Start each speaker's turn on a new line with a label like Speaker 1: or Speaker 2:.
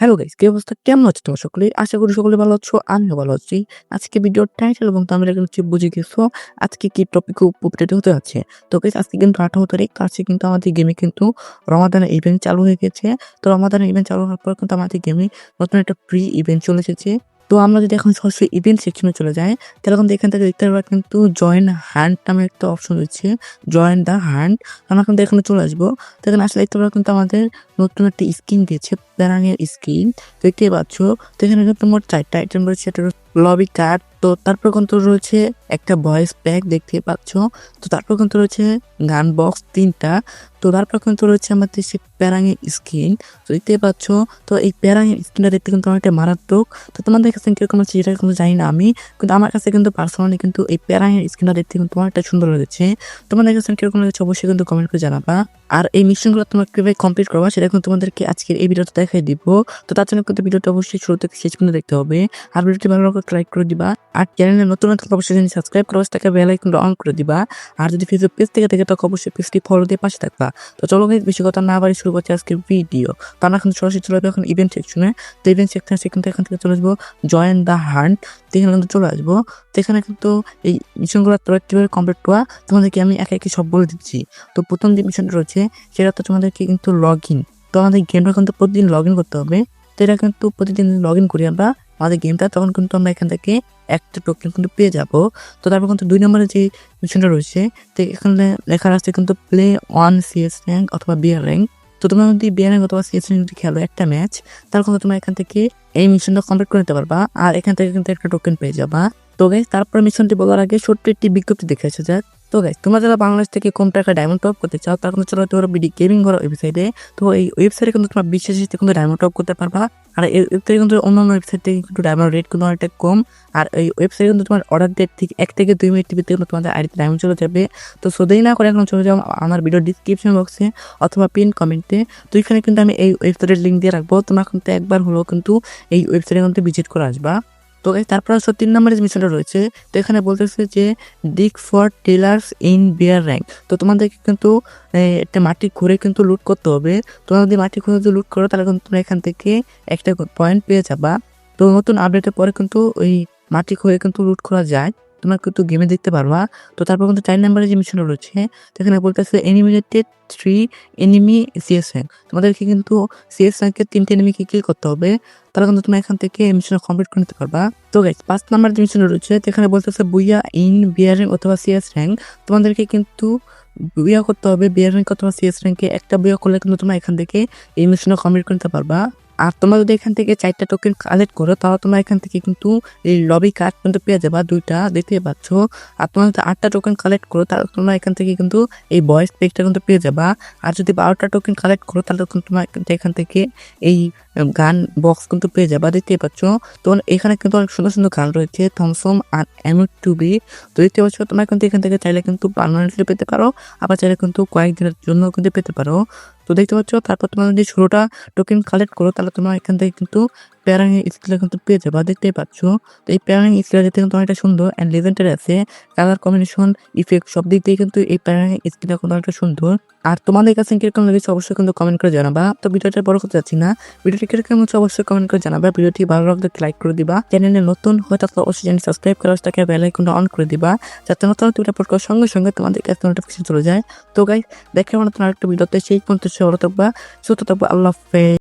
Speaker 1: Hello guys, কি অবস্থা? কেমন আছো তোমরা সকলে? আশা করি সকলে ভালো আছো, আমিও ভালো আছি। আজকে ভিডিওর টাইটেল এবং তামিল হচ্ছে বুঝে গেছো আজকে কি টপিক উপকৃত হতে যাচ্ছে। তো গাইস আজকে কিন্তু আঠারো তারিখ তো আজকে কিন্তু আমাদের গেমে কিন্তু রমাদানের ইভেন্ট চালু হয়ে গেছে। তো রমাদানের ইভেন্ট চালু হওয়ার পর কিন্তু আমাদের গেমে নতুন একটা প্রি ইভেন্ট চলে এসেছে। তো আমরা যদি এখন সরাসরি ইভেন্ট সেকশনে চলে যাই, তাহলে কিন্তু এখান থেকে দেখতে পারব কিন্তু জয়েন হ্যান্ড নামে একটা অপশন রয়েছে। জয়েন দ্য হ্যান্ড আমরা কিন্তু এখানে চলে আসব। তো এখানে আসলে দেখতে পারব কিন্তু আমাদের নতুন একটা স্কিন দিয়েছে প্যারাঙের স্কিন। দেখতে পাচ্ছ, তো এখানে কিন্তু মোট চারটা আইটেম রয়েছে, একটা লবি কার্ড তো তারপর কিন্তু রয়েছে একটা ভয়েস প্যাক দেখতে পাচ্ছ। তো তারপর কিন্তু রয়েছে গান বক্স তিনটা, তো তারপর কিন্তু রয়েছে আমাদের সে প্যারাঙের স্কিন। তো দেখতে পাচ্ছ, তো এই প্যারাঙের স্কিনটা দেখতে কিন্তু অনেকটা মারাত্মক। তো তোমাদের কাছে কীরকম আছে সেটা কিন্তু জানি না আমি, কিন্তু আমার কাছে কিন্তু পার্সোনালি কিন্তু এই প্যারাঙের স্কিনটা দেখতে কিন্তু অনেকটা সুন্দর লেগেছে তোমাদের কাছে কীরকম লেগেছে অবশ্যই কিন্তু কমেন্ট করে জানাবা। আর এই মিশনগুলো তোমরা কীভাবে কমপ্লিট করবা সেটা কিন্তু তোমাদেরকে আজকের এই ভিডিওতে দেখাই দিব। তো তার জন্য কিন্তু ভিডিওটা অবশ্যই শুরু থেকে শেষ পর্যন্ত দেখতে হবে। আর ভিডিওটি ভালো লাগলে লাইক করে দিবা। আর চ্যানেলে নতুন নতুন অবশ্যই সাবস্ক্রাইব করে তাকে বেল আইকনটা অন করে দিবা। আর যদি ফেসবুক পেজ থেকে দেখে তাকে অবশ্যই পেজটি ফলো দিয়ে পাশে থাকবা। তো চলো বেশি কথা না বাড়ি শুরু করছি আজকের ভিডিও। তো আমরা এখন সরাসরি চলে যাব এখন ইভেন্ট সেকশনে তো ইভেন্ট সেকশন সেখান থেকে এখান থেকে চলে আসব। জয়েন দ্য হান্ট তো এখানে কিন্তু চলে আসব। তো এখানে কিন্তু এই মিশনগুলো তোমরা কীভাবে কমপ্লিট করা তোমাদেরকে আমি একে একে সব বলে দিচ্ছি। তো প্রথম যে মিশনটা রয়েছে, সেটা তো তোমাদেরকে কিন্তু লগ ইন তো আমাদের গেমটা কিন্তু প্রতিদিন লগ ইন করতে হবে। তো এটা কিন্তু প্রতিদিন লগ ইন করি আমরা আমাদের গেমটা তখন কিন্তু আমরা এখান থেকে একটা টোকেন কিন্তু পেয়ে যাব। তো তারপর কিন্তু দুই নম্বরে যে মিশনটা রয়েছে, তো এখানে লেখা আছে কিন্তু প্লে ওয়ান সিএস র্যাঙ্ক অথবা বিয়ার র্যাঙ্ক তো তোমরা যদি বিয়ার র্যাঙ্ক অথবা সিএস র্যাঙ্ক যদি খেলো একটা ম্যাচ তাহলে কিন্তু তোমরা এখান থেকে এই মিশনটা কমপ্লিট করে নিতে পারবা। আর এখান থেকে কিন্তু একটা টোকেন পেয়ে যাবা। তো গাইজ তারপর মিশনটি বলার আগে ছোট্ট একটি বিজ্ঞপ্তি দেখে আসা যাক তো গাইজ তোমরা যারা বাংলাদেশ থেকে কম টাকা ডায়মন্ড টপ করতে চাও, তার কিন্তু চলো তোমরা বিডি গেমিং করার ওয়েবসাইটে তো এই ওয়েবসাইটে কিন্তু তোমরা বিশেষ কিন্তু ডায়মন্ড টপ করতে পারবা। আর এই ওয়েবসাইটে কিন্তু অন্যান্য ওয়েবসাইট থেকে কিন্তু ডায়মন্ড রেট কিন্তু অনেকটা কম। আর এই ওয়েবসাইটে কিন্তু তোমার অর্ডার ডেট ঠিক এক থেকে দুই মিনিট ভিতরে কিন্তু তোমাদের আইডিতে ডায়মন্ড চলে যাবে। তো সোদেই না করে এখন চলে যাও আমার ভিডিও ডিসক্রিপশন বক্সে অথবা পিন কমেন্টে তো এখানে কিন্তু আমি এই ওয়েবসাইটের লিঙ্ক দিয়ে রাখব। তোমরা কিন্তু একবার হলেও কিন্তু এই ওয়েবসাইটে কিন্তু ভিজিট করে আসবা। তো তারপর আসলে তিন নম্বরের মিশনটা রয়েছে, তো এখানে বলতেছে যে ডিক ফর টেলার্স ইন বিয়ার র্যাঙ্ক তো তোমাদেরকে কিন্তু একটা মাটি ঘুরে কিন্তু লুট করতে হবে। তোমরা যদি মাটি ঘুরে যদি লুট করো, তাহলে কিন্তু তোমরা এখান থেকে একটা পয়েন্ট পেয়ে যাবা। তো নতুন আপডেটের পরে কিন্তু ওই মাটি খুঁড়ে কিন্তু লুট করা যায়। তোমরা কিন্তু গেমে দেখতে পারবা। তো তারপর কিন্তু চার নম্বরে যে মিশন রয়েছে, তো এখানে বলতেছে eliminated three enemy C S rank তোমাদেরকে কিন্তু সিএস র্যাঙ্কের তিনটে এনিমিকে কিল করতে হবে। তাহলে কিন্তু তুমি এখান থেকে মিশন কমপ্লিট করে নিতে পারবা। তো গাইজ পাঁচ নাম্বার যে মিশন রয়েছে সেখানে বলতেছে বুইয়া ইন বিয়ার অথবা সিএস র্যাঙ্ক তোমাদেরকে কিন্তু বুইয়া করতে হবে বিয়ার র্যাঙ্ক অথবা সিএস র্যাঙ্কে একটা বুইয়া করলে কিন্তু তোমরা এখান থেকে এই মিশনটা কমপ্লিট নিতে পারবা। আর তোমরা যদি এখান থেকে চারটা টোকেন কালেক্ট করো, তাহলে তোমরা এখান থেকে কিন্তু এই লবি কার্ড কিন্তু পেয়ে যাবা, দুইটা দেখতে পাচ্ছ। আর তোমরা যদি আটটা টোকেন কালেক্ট করো, তাহলে তোমরা এখান থেকে কিন্তু এই বয়েস পেকটা কিন্তু পেয়ে যাবা। আর যদি বারোটা টোকেন কালেক্ট করো, তাহলে তোমরা এখান থেকে এই গান বক্স কিন্তু পেয়ে যাবা দেখতে পাচ্ছ। তো এখানে কিন্তু অনেক সুন্দর সুন্দর গান রয়েছে, থমসম আর এম টু বি তো দেখতে পাচ্ছ, তোমরা কিন্তু এখান থেকে চাইলে কিন্তু পারমানেন্টলি পেতে পারো, আবার চাইলে কিন্তু কয়েকদিনের জন্য কিন্তু পেতে পারো। তো দেখতে পাচ্ছ, তারপর তোমার যদি ষোলোটা টোকেন কালেক্ট করো, তাহলে তোমরা এখান থেকে কিন্তু প্যারাং স্কিল কিন্তু পেয়ে যাবা দেখতেই পাচ্ছ। তো এই প্যারাং স্কিল দেখতে কিন্তু অনেকটা সুন্দর অ্যান্ড লেজেন্ডারি আছে। কালার কম্বিনেশন ইফেক্ট সব দিক দিয়ে কিন্তু এই প্যারাং স্কিলটা কিন্তু অনেকটা সুন্দর। আর তোমাদের কাছে কীরকম লেগেছে অবশ্যই কিন্তু কমেন্ট করে জানাবা। তো ভিডিওটা বড় করতে যাচ্ছি না। ভিডিওটি কীরকম হচ্ছে অবশ্যই কমেন্ট করে জানাবা। ভিডিওটি ভালো লাগলে লাইক করে দিবা। চ্যানেলে নতুন হয়ে থাকলে অবশ্যই চ্যানেল সাবস্ক্রাইব করে তাকে বেল আইকনটা অন করে দিবা। যাতে নতুন ভিডিও আপলোড করার সঙ্গে সঙ্গে তোমাদের কাছে নোটিফিকেশন চলে যায়। তো গাইস দেখে মনে তোমার একটা ভিডিওতে সেই পর্যন্ত সে ভালো থাকবা, সুস্থ থাকবা, আল্লাহ হাফেজ।